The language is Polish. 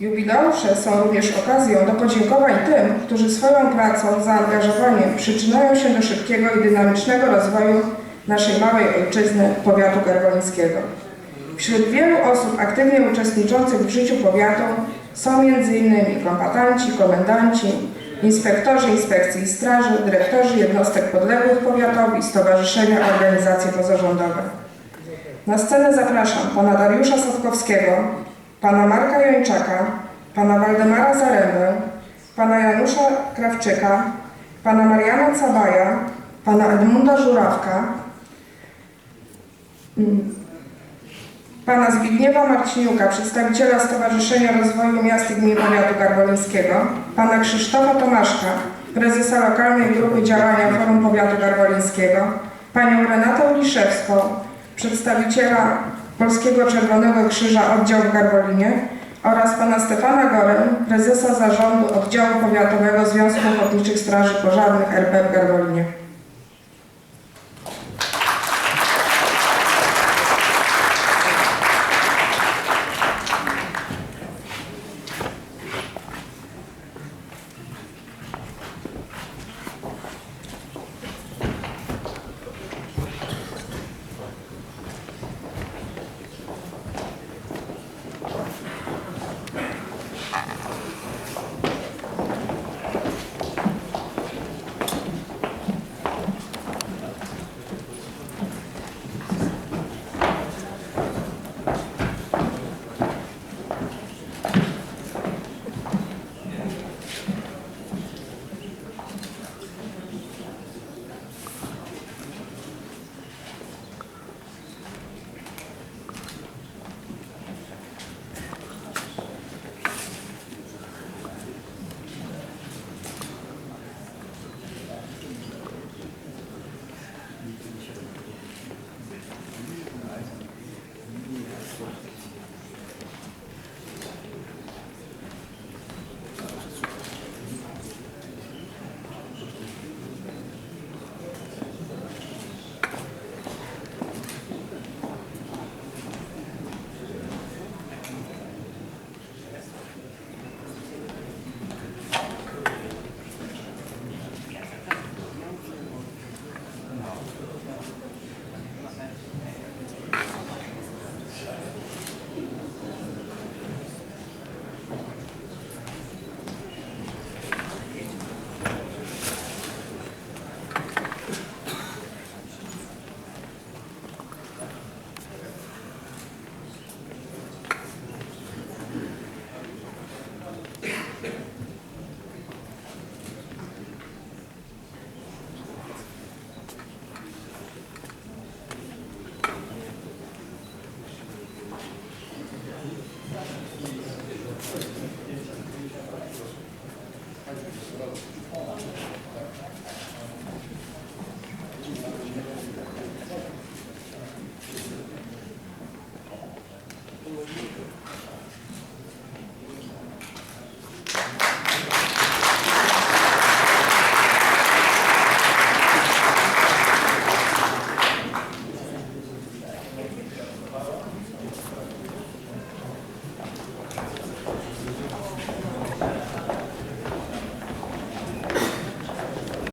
Jubileusze są również okazją do podziękowań tym, którzy swoją pracą, zaangażowaniem przyczyniają się do szybkiego i dynamicznego rozwoju naszej małej ojczyzny, powiatu garwolińskiego. Wśród wielu osób aktywnie uczestniczących w życiu powiatu są m.in. kombatanci, komendanci, inspektorzy inspekcji i straży, dyrektorzy jednostek podległych powiatowi, stowarzyszenia, organizacje pozarządowe. Na scenę zapraszam pana Dariusza Sadkowskiego, pana Marka Jończaka, pana Waldemara Zarembę, pana Janusza Krawczyka, pana Mariana Cabaja, pana Edmunda Żurawka, mm, pana Zbigniewa Marciniuka, przedstawiciela Stowarzyszenia Rozwoju Miast i Gmin Powiatu Garwolińskiego, pana Krzysztofa Tomaszka, prezesa lokalnej grupy działania Forum Powiatu Garwolińskiego, panią Renatę Liszewską, przedstawiciela Polskiego Czerwonego Krzyża Oddział w Garwolinie oraz pana Stefana Gorę, prezesa zarządu Oddziału Powiatowego Związku Ochotniczych Straży Pożarnych RP w Garwolinie. Gracias.